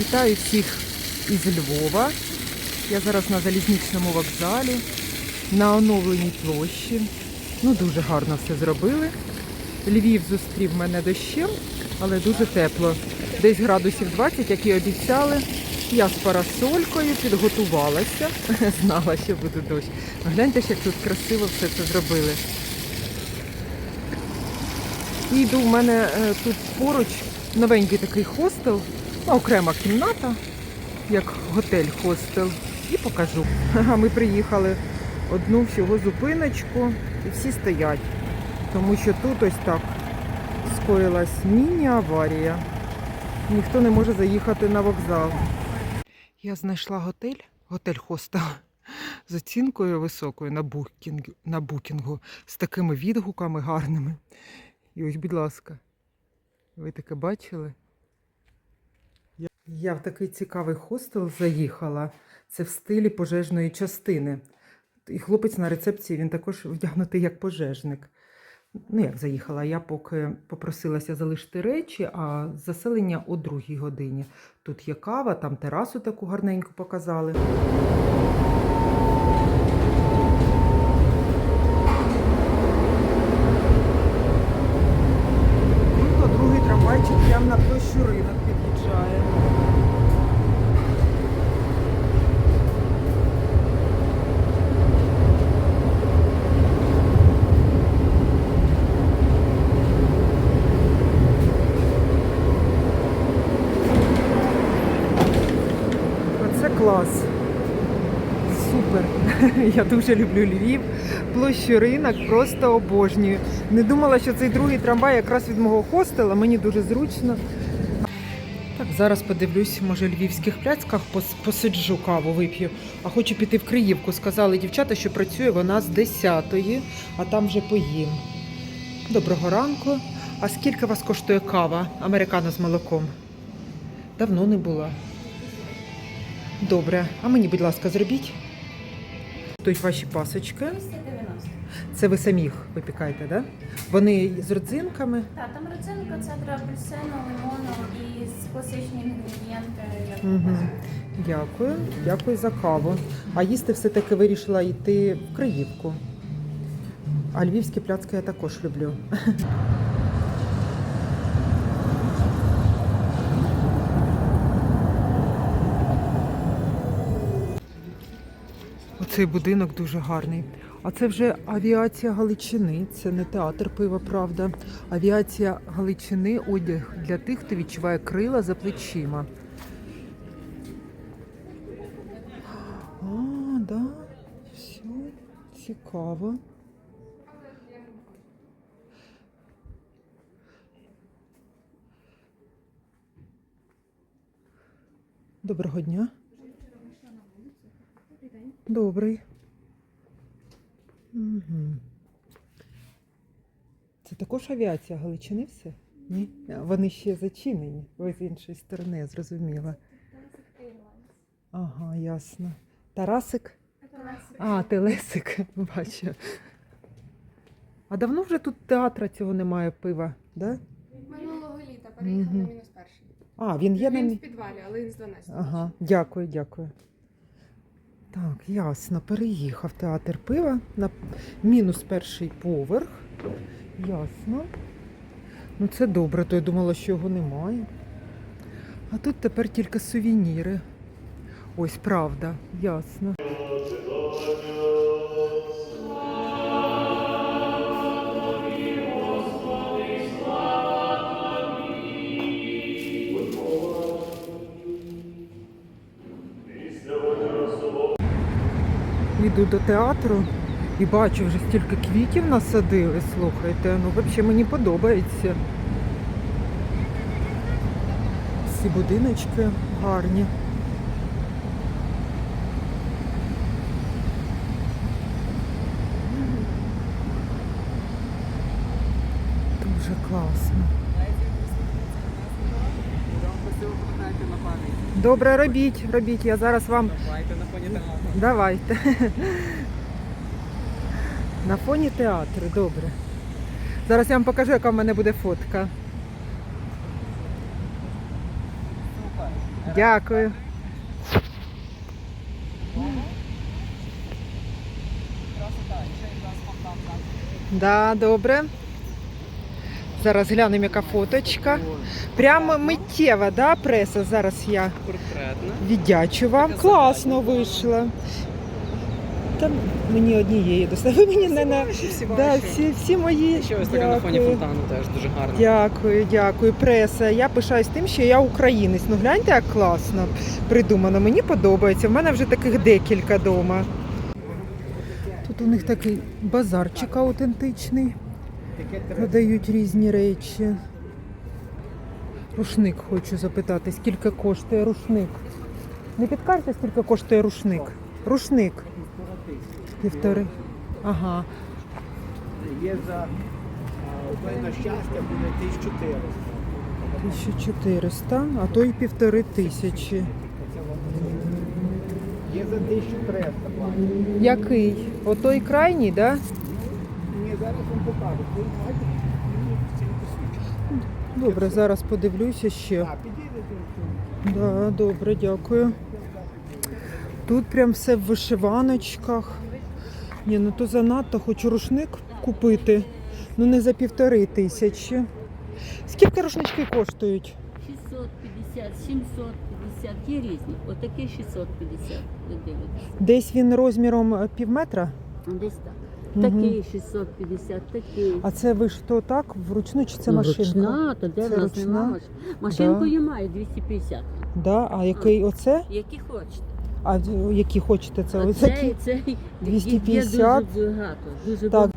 Вітаю всіх із Львова. Я зараз на залізничному вокзалі, на оновленій площі. Ну, дуже гарно все зробили. Львів зустрів мене дощем, але дуже тепло. Десь градусів 20, як і обіцяли. Я з парасолькою підготувалася, знала, що буде дощ. Гляньте, як тут красиво все це зробили. І йду, в мене е, тут поруч новенький такий хостел, окрема кімната, як готель-хостел. І покажу. Ми приїхали одну всього зупиночку і всі стоять. Тому що тут ось так скоїлась міні-аварія. Ніхто не може заїхати на вокзал. Я знайшла готель, готель-хостел з оцінкою високою на букінгу, на букінгу, з такими відгуками гарними. І ось, будь ласка, ви таке бачили? Я, в такий цікавий хостел заїхала. Це в стилі пожежної частини. І хлопець на рецепції він також вдягнутий як пожежник. Ну, як заїхала, я поки попросилася залишити речі, а заселення о другій годині. Тут є кава, там терасу таку гарненьку показали. Круто, другий трамвайчик прямо на площу ринок під'їжджає. Оце клас. Супер. Я дуже люблю Львів. Площу ринок просто обожнюю. Не думала, що цей другий трамвай якраз від мого хостела. Мені дуже зручно. Так, зараз подивлюсь, може, в львівських пляцках посиджу каву, вип'ю. А хочу піти в Криївку. Сказали дівчата, що працює вона з 10-ї, а там вже поїм. Доброго ранку. А скільки вас коштує кава американо з молоком? Давно не була. Добре. А мені, будь ласка, зробіть. Тут ваші пасочки. 290. Це ви самі їх випікаєте, так? Да? Вони з родзинками. Так, там родзинка, цедра апельсину, лимону і з класичні інгредієнти, як Угу. Дякую, дякую за каву. А їсти все-таки вирішила йти в Криївку. А львівські пляцки я також люблю. Оцей будинок дуже гарний. А це вже авіація Галичини. Це не театр пива, правда. Авіація Галичини одяг для тих, хто відчуває крила за плечима. А, да, все цікаво. Доброго дня. Добрий. Угу. Це також авіація Галичини все? Ні? Вони ще зачинені. Ви з іншої сторони, я зрозуміла. Ага, ясно. Тарасик? А, Телесик, бачу. А давно вже тут театра цього немає пива, да? Минулого літа переїхав Мгм. на мінус перший. А, він є на Він мі... в підвалі, але він з 12. Ага, дякую, дякую. Так, ясно. Переїхав театр пива на мінус перший поверх. Ясно. Ну це добре, то я думала, що його немає. А тут тепер тільки сувеніри. Ось правда, ясно. Театру і бачу, вже стільки квітів насадили. Слухайте, ну взагалі мені подобається. Ці будиночки гарні. Дуже класно. Добре, робіть, робіть. Я зараз вам Давайте на фоні театру. Добре. Зараз я вам покажу, яка в мене буде фотка. Дякую. Да, добре. Зараз глянемо, яка фоточка. Прямо миттєва, да, преса. Зараз я віддячу вам. Класно вийшла. Там мені однієї достатньо. Ви мені не на Всі да, ваші. всі, всі мої. Ще ось така на фоні Дякую. фонтану теж дуже гарно. Дякую, дякую. Преса. Я пишаюсь тим, що я українець. Ну гляньте, як класно придумано. Мені подобається. В мене вже таких декілька вдома. Тут у них такий базарчик аутентичний. Продають різні речі. Рушник хочу запитати, скільки коштує рушник. Не підкажете, скільки коштує рушник? Рушник. Півтори. Ага. Є за на щастя буде 1400. 1400, а то й півтори тисячі. Є за 1300 платить. Який? Отой крайній, да? Ні, зараз вам покажу. Добре, зараз подивлюся ще. Да, добре, дякую. Тут прям все в вишиваночках. Ні, ну то занадто, хочу рушник купити. Ну не за півтори тисячі. Скільки рушнички коштують? 650, 750, є різні. Отакі 650 ви дивитесь. Десь він розміром е, пів метра. Десь так. Мгм. Такий 650, такий. А це ви ж то так вручну чи це Ну, машинка? Ручна, то де Це в нас ручна? нема маш- Машинку я маю 250. Да? А який оце? Які хочете. А які хочете це? Ось такі? цей, 250. Є дуже багато. Дуже Так. багато.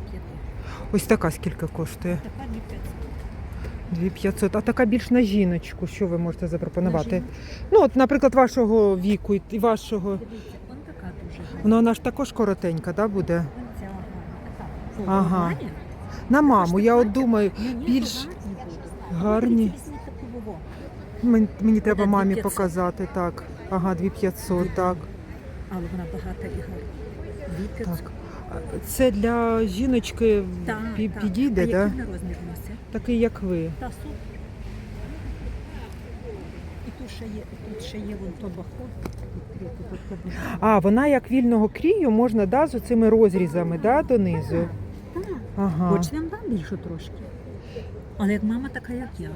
Ось така скільки коштує? Така 2500. А така більш на жіночку, що ви можете запропонувати? Ну, от, наприклад, вашого віку і вашого. Вона, вона ж також коротенька, да, буде? Ага. На маму, я от думаю, більш гарні. Мені треба мамі показати, так. Ага, 2500, так. Але вона багата і гарна. Так. Це для жіночки Так, пі- так. підійде, а так? Да? який вона розмір носить? Такий, як ви. Та супер. І тут ще є, тут ще є вон дуже А, вона як вільного крію можна да, з цими розрізами да, донизу. Так. Ага. Хоч нам дам більше трошки. Але як мама така, як я.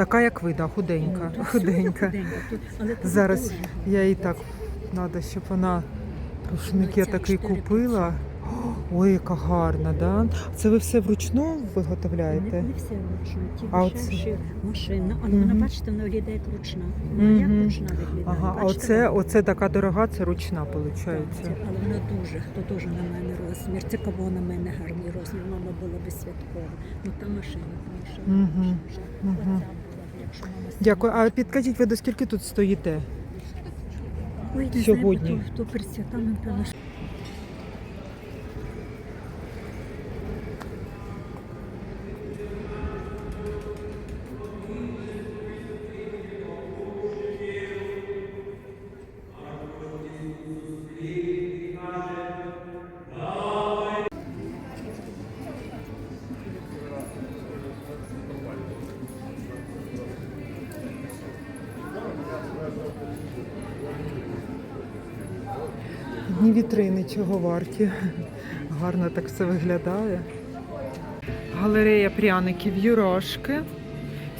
Така, як ви, да, худенька. Ну, худенька. худенька. Тут, але тут Зараз дуже я їй так треба, щоб вона рушник я такий купила. Ой, яка гарна, да? Це ви все вручну виготовляєте? Не, не все вручну, ті А дешевші машина, але Мгм. вона, бачите, вона виглядає як ручна. Вона як ручна виглядає. Ага, а Бачите, оце, вона? оце така дорога, це ручна, виходить. Так, це- але вона дуже, то дуже на мене розмір. Це кого на мене гарний розмір. Мама була би святкова. Ну та машина, машина, Мгм, машина вже. Дякую. А підкажіть, ви до скільки тут стоїте? Ой, не сьогодні? Знаю, хто то перед святами, напевно, вітрини варті. Гарно так все виглядає. Галерея пряників Юрошки.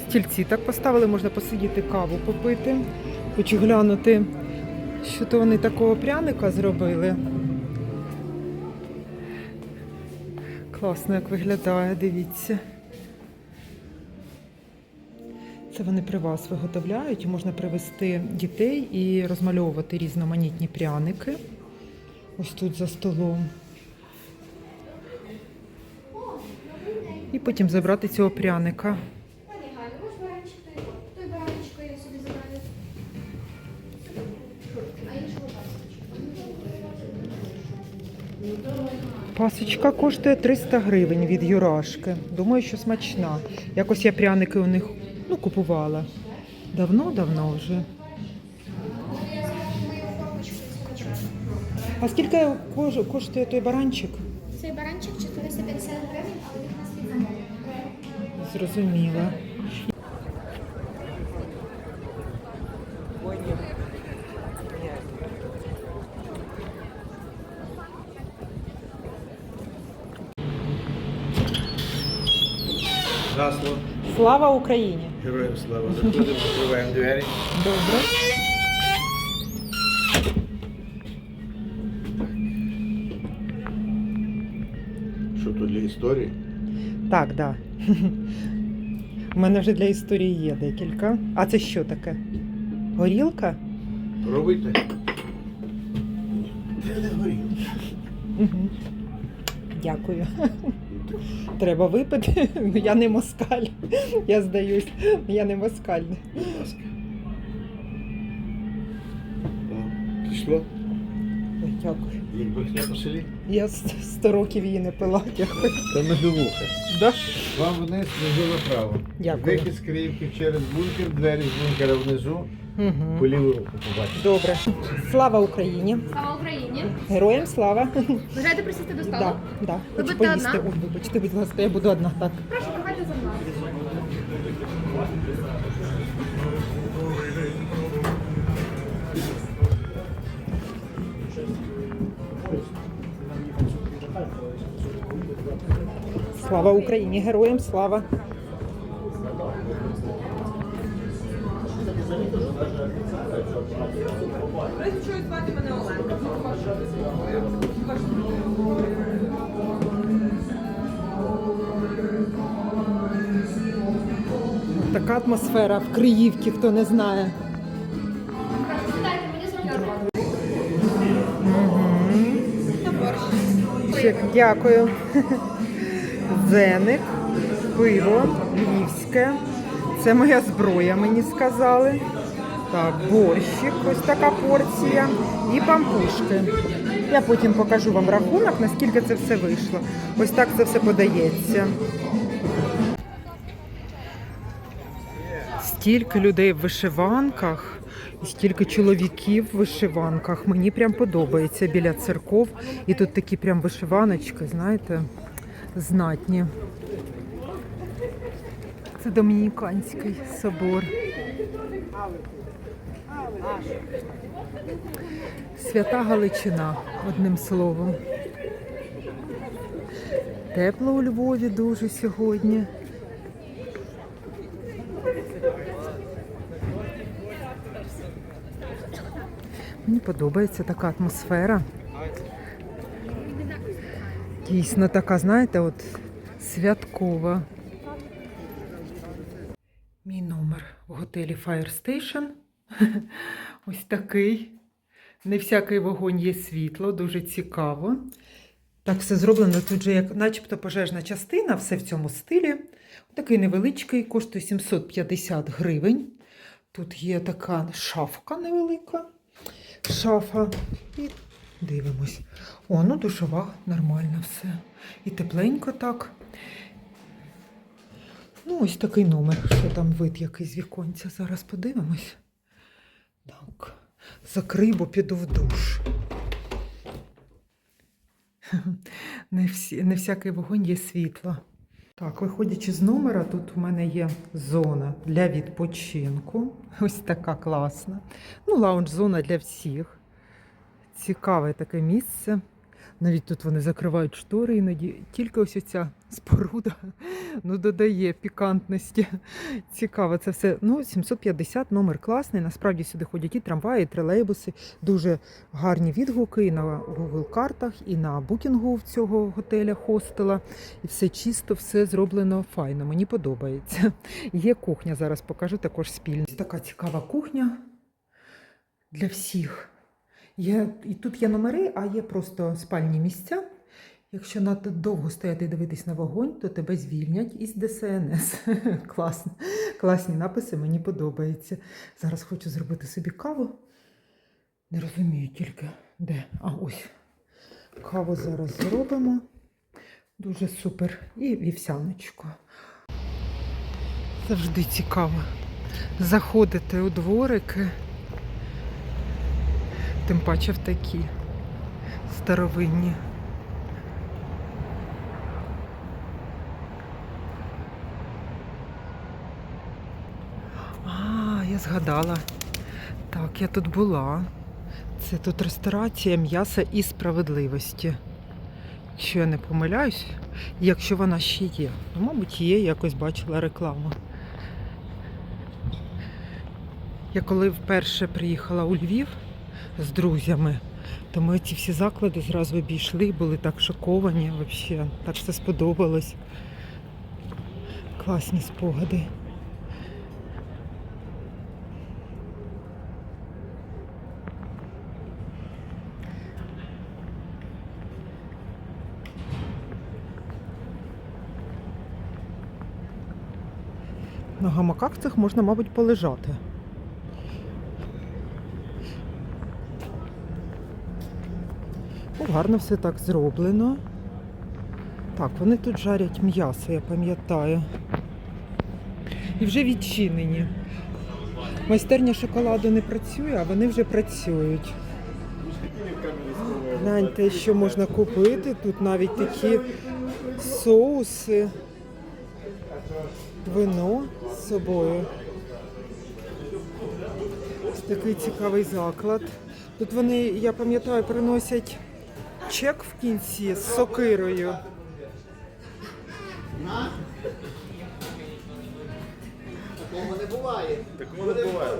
Стільці так поставили, можна посидіти каву попити. Хочу глянути, що то вони такого пряника зробили. Класно, як виглядає, дивіться. Це вони при вас виготовляють, можна привезти дітей і розмальовувати різноманітні пряники. Ось тут за столом. І потім забрати цього пряника. Пасочка коштує 300 гривень від Юрашки. Думаю, що смачна. Якось я пряники у них ну, купувала. Давно-давно вже. А скільки кож- коштує той баранчик? Цей баранчик 450 гривень, але від замовлення. Зрозуміла. Гасло. Слава Україні! Героям слава. Заходимо, відкриваємо двері. Добре. Історії? Так, так. Да. У мене вже для історії є декілька. А це що таке? Горілка? Пробуйте. Це не горілка. Угу. Дякую. Треба випити. Я не москаль. Я здаюсь. Я не москаль. Будь ласка. Пішло? Ой, Дякую. Як брехня по? Я с- сто років її не пила. Дякую. Та медовуха. Да? Вам вниз, внизу направо. Дякую. Вихід з Криївки через бункер, двері з бункера внизу, Угу. по ліву руку побачите. Добре. Слава Україні! Слава Україні! Героям слава! Бажаєте присісти до столу? Да, да. Ви Хочу будете поїсти. одна? Ой, вибачте, будь ласка, я буду одна. Так. Прошу, Слава Україні! Героям слава! Така атмосфера в Криївці, хто не знає. Дякую. Зеник, пиво, львівське. Це моя зброя, мені сказали. Так, борщик, ось така порція. І пампушки. Я потім покажу вам рахунок, наскільки це все вийшло. Ось так це все подається. Стільки людей в вишиванках, стільки чоловіків в вишиванках. Мені прям подобається біля церков. І тут такі прям вишиваночки, знаєте, знатні. Це Домініканський собор. Свята Галичина, одним словом. Тепло у Львові дуже сьогодні. Мені подобається така атмосфера. Дійсно така, знаєте, от святкова. Мій номер в готелі Fire Station. Ось такий. Не всякий вогонь є світло, дуже цікаво. Так все зроблено тут же, як начебто пожежна частина, все в цьому стилі. Такий невеличкий, коштує 750 гривень. Тут є така шафка невелика. Шафа. І дивимось. О, ну душова, нормально все. І тепленько так. Ну, ось такий номер, що там вид який з віконця. Зараз подивимось. Так. Закрий, бо піду в душ. Не, всі, не всякий вогонь є світло. Так, виходячи з номера, тут у мене є зона для відпочинку. Ось така класна. Ну, лаунж-зона для всіх. Цікаве таке місце. Навіть тут вони закривають штори іноді. Тільки ось оця споруда ну, додає пікантності. Цікаво це все. Ну, 750 номер класний. Насправді сюди ходять і трамваї, і тролейбуси. Дуже гарні відгуки і на Google картах, і на букінгу в цього готеля, хостела. І все чисто, все зроблено файно. Мені подобається. Є кухня, зараз покажу також спільно. Така цікава кухня для всіх. Є, і тут є номери, а є просто спальні місця. Якщо надто довго стояти і дивитись на вогонь, то тебе звільнять із ДСНС. Класно. Класні написи, мені подобається. Зараз хочу зробити собі каву. Не розумію тільки, де. А ось. Каву зараз зробимо. Дуже супер. І вівсяночку. Завжди цікаво заходити у дворики. Тим паче в такі старовинні. А, я згадала. Так, я тут була. Це тут ресторація м'яса і справедливості. Якщо я не помиляюсь, якщо вона ще є. Ну, мабуть, є, якось бачила рекламу. Я коли вперше приїхала у Львів з друзями, то ми ці всі заклади зразу обійшли, були так шоковані взагалі. Так все сподобалось. Класні спогади. На гамаках цих можна, мабуть, полежати. Ну, гарно все так зроблено. Так, вони тут жарять м'ясо, я пам'ятаю. І вже відчинені. Майстерня шоколаду не працює, а вони вже працюють. Гляньте, що можна купити. Тут навіть такі соуси, вино з собою. Ось такий цікавий заклад. Тут вони, я пам'ятаю, приносять чек в кінці з сокирою. Такого не буває. Такого не буває.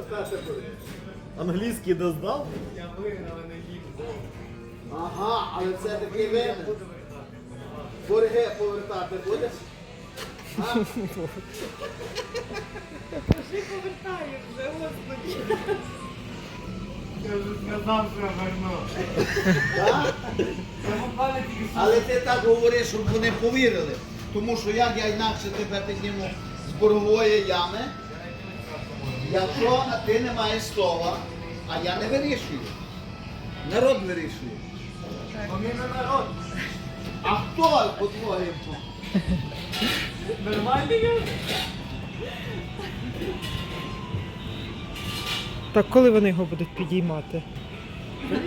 Англійський доздав? Ага, але це такий винен. Борги повертати будеш? Так? Але ти так говориш, щоб вони повірили. Тому що як я інакше тебе підніму з боргової ями, якщо ти не маєш слова, а я не вирішую. Народ вирішує. Вони не народ. А хто по-твоєму? Так, коли вони його будуть підіймати?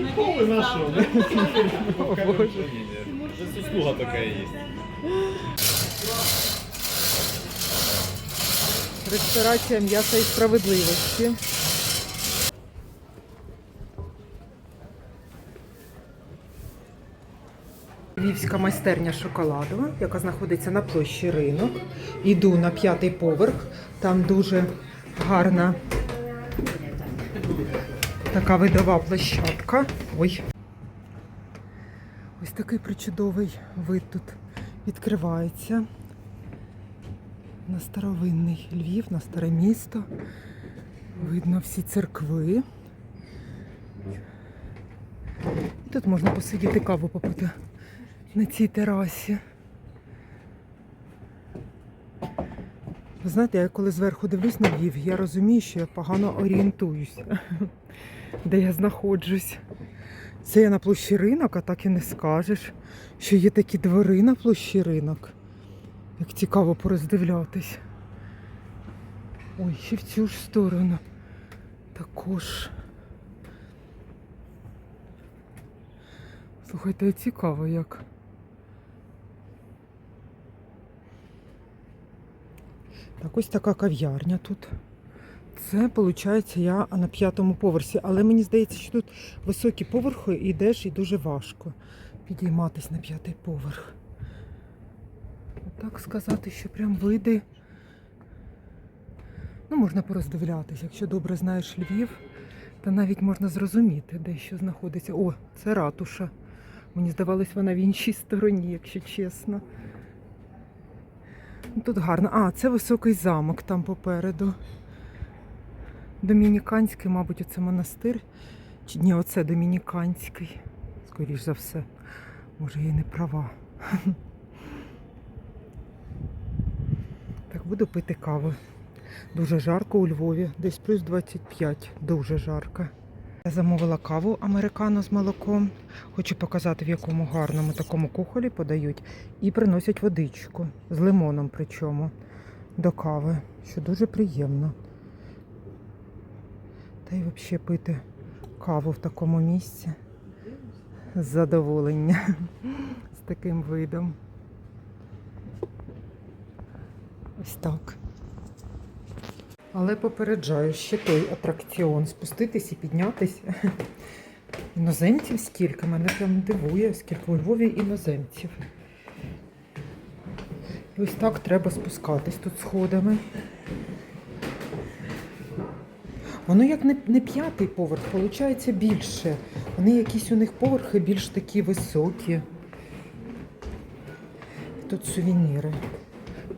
Ніколи нашого. Це услуга така є. Ресторація м'яса і справедливості. Львівська майстерня шоколаду, яка знаходиться на площі ринок. Іду на п'ятий поверх. Там дуже гарна така видова площадка. Ой. Ось такий причудовий вид тут відкривається на старовинний Львів, на старе місто. Видно всі церкви. І тут можна посидіти каву попити на цій терасі. Ви знаєте, я коли зверху дивлюсь на Львів, я розумію, що я погано орієнтуюся, де я знаходжусь. Це я на площі ринок, а так і не скажеш, що є такі двори на площі ринок. Як цікаво пороздивлятись. Ой, ще в цю ж сторону. Також. Слухайте, цікаво як. Так, ось така кав'ярня тут. Це, виходить, я на п'ятому поверсі. Але мені здається, що тут високі поверхи і йдеш і дуже важко підійматись на п'ятий поверх. Так сказати, що прям види. Ну, можна пороздивлятися. Якщо добре знаєш Львів, то навіть можна зрозуміти, де що знаходиться. О, це ратуша. Мені здавалось, вона в іншій стороні, якщо чесно. Тут гарно. А, це високий замок там попереду. Домініканський, мабуть, оце монастир. Чи ні, оце домініканський. Скоріш за все. Може, я не права. Так, буду пити каву. Дуже жарко у Львові, десь плюс 25, дуже жарко. Я замовила каву американо з молоком. Хочу показати, в якому гарному такому кухолі подають. І приносять водичку з лимоном, причому до кави, що дуже приємно. Та й взагалі пити каву в такому місці з задоволення з таким видом. Ось так. Але попереджаю, ще той атракціон. Спуститись і піднятись. Іноземців скільки, мене прям дивує, скільки у Львові іноземців. І ось так треба спускатись тут сходами. Воно як не, не п'ятий поверх, виходить більше. Вони якісь у них поверхи більш такі високі. Тут сувеніри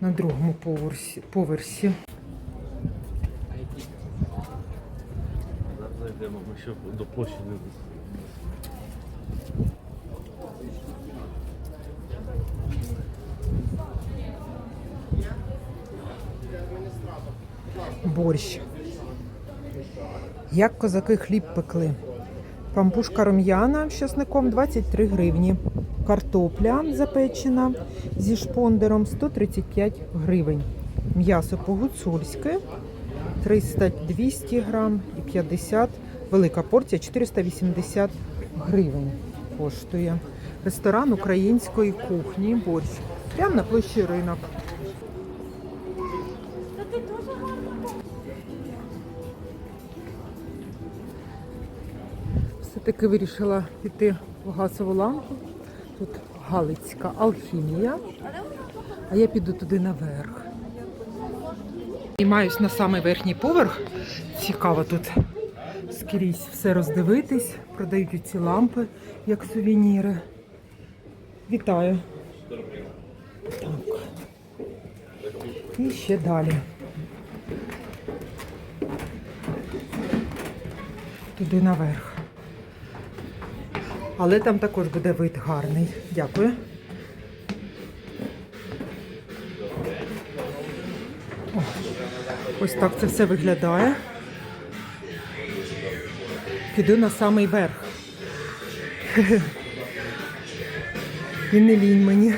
на другому поверсі. поверсі. Зараз зайдемо, ми ще до площі борщ. Як козаки хліб пекли. Пампушка рум'яна з часником 23 гривні. Картопля запечена зі шпондером 135 гривень. М'ясо по-гуцульськи 300-200 грам і 50. Велика порція 480 гривень коштує. Ресторан української кухні борщ. Прямо на площі ринок. Все-таки вирішила піти в газову лампу. Тут Галицька алхімія. А я піду туди наверх. Піднімаюсь на самий верхній поверх. Цікаво тут скрізь все роздивитись. Продають ці лампи як сувеніри. Вітаю. Так. І ще далі. Туди наверх. Але там також буде вид гарний. Дякую. О, ось так це все виглядає. Піду на самий верх. І не лінь мені.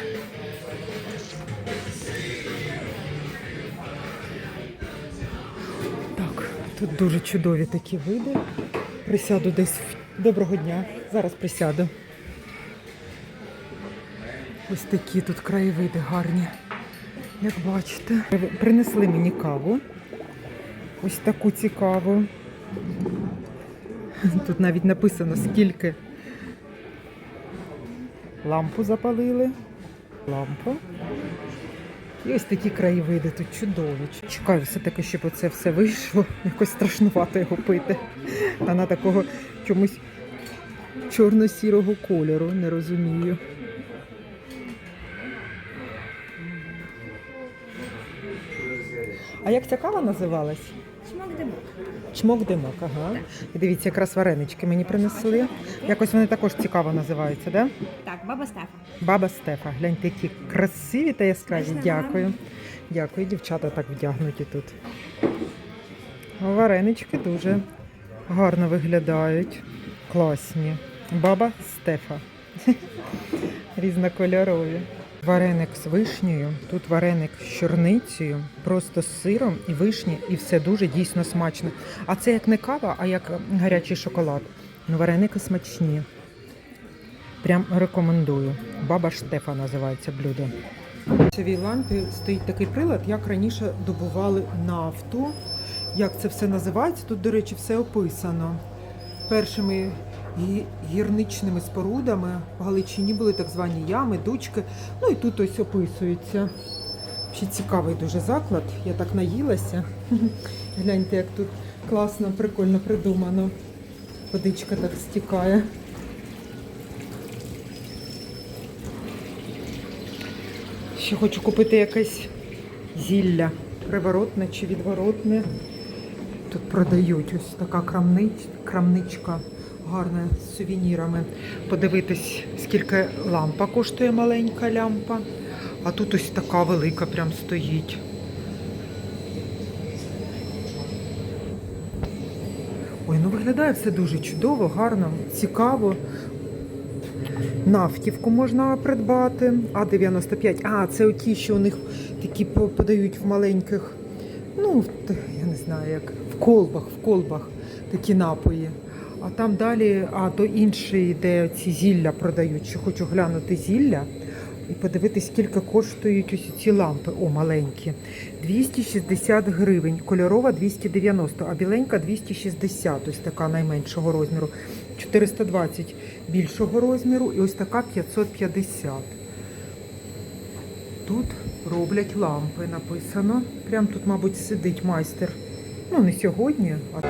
Так, тут дуже чудові такі види. Присяду десь. Доброго дня. Зараз присяду. Ось такі тут краєвиди гарні. Як бачите, принесли мені каву. Ось таку цікаву. Тут навіть написано скільки. Лампу запалили. Лампу. І ось такі краєвиди тут чудові. Чекаю все-таки, щоб оце все вийшло. Якось страшнувато його пити. Вона такого чомусь чорно-сірого кольору, не розумію. А як ця кава називалась? Шмак димок. Чмок димок, ага. І дивіться, якраз варенички мені принесли. Якось вони також цікаво називаються, да? Так, баба Стефа. Баба Стефа. Гляньте, які красиві та яскраві. Дякую. Дякую, дівчата так вдягнуті тут. Варенички дуже гарно виглядають. Класні. Баба Стефа. Різнокольорові. Вареник з вишнею, тут вареник з чорницею, просто з сиром і вишні, і все дуже дійсно смачно. А це як не кава, а як гарячий шоколад. Ну, вареники смачні. Прям рекомендую. Баба Штефа називається блюдо. В цій лампі стоїть такий прилад, як раніше добували нафту. Як це все називається? Тут, до речі, все описано. Першими гірничними спорудами в Галичині були так звані ями, дучки. Ну і тут ось описується. Ще цікавий дуже заклад. Я так наїлася. Гляньте, як тут класно, прикольно придумано. Водичка так стікає. Ще хочу купити якесь зілля. Приворотне чи відворотне. Тут продають ось така крамнич, крамничка гарна з сувенірами. Подивитись, скільки лампа коштує маленька лямпа. А тут ось така велика прям стоїть. Ой, ну виглядає все дуже чудово, гарно, цікаво. Нафтівку можна придбати. А95. А, це оті, що у них такі подають в маленьких, ну, я не знаю, як в колбах, в колбах такі напої. А там далі, а то інший, де ці зілля продають, що хочу глянути зілля. і подивитись, скільки коштують ось ці лампи. О, маленькі. 260 гривень, кольорова 290, а біленька 260, ось така найменшого розміру. 420 більшого розміру і ось така 550. Тут роблять лампи, написано. Прям тут, мабуть, сидить майстер. Ну, не сьогодні, а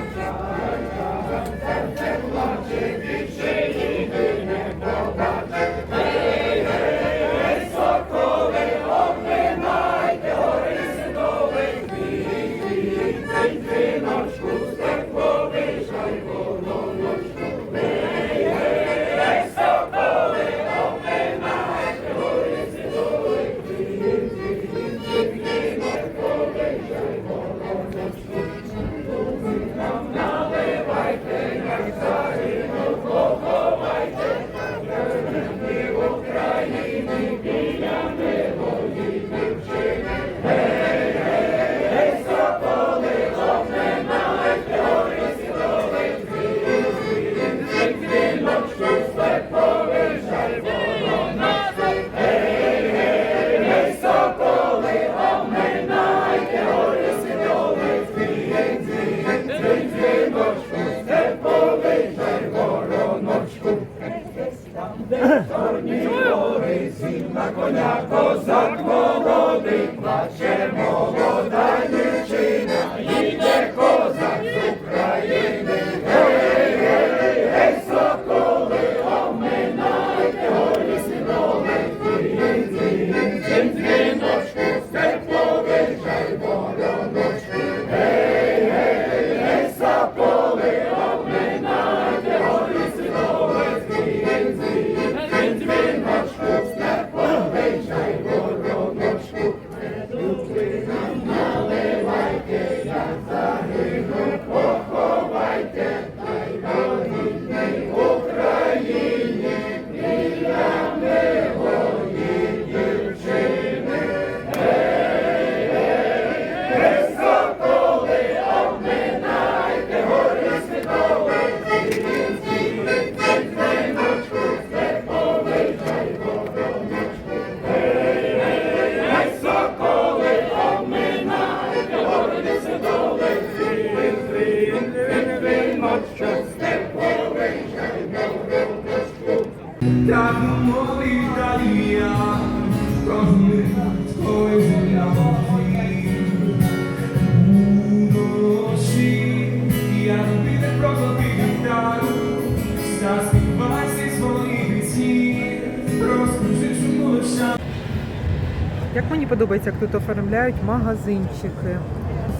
Як мені подобається, як тут оформляють магазинчики,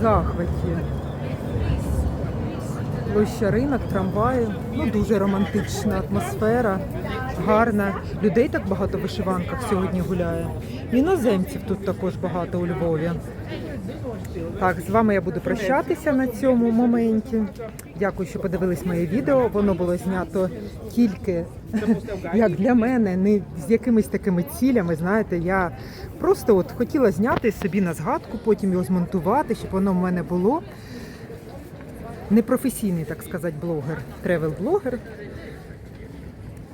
захваті. Площа ринок, трамваї. Ну дуже романтична атмосфера, гарна. Людей так багато в вишиванках сьогодні гуляє. Іноземців тут також багато у Львові. Так, з вами я буду прощатися на цьому моменті. Дякую, що подивились моє відео. Воно було знято тільки як для мене, не з якимись такими цілями. Знаєте, я просто от хотіла зняти собі на згадку, потім його змонтувати, щоб воно в мене було. Непрофесійний, так сказати, блогер, тревел-блогер.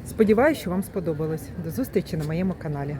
Сподіваюсь, що вам сподобалось. До зустрічі на моєму каналі.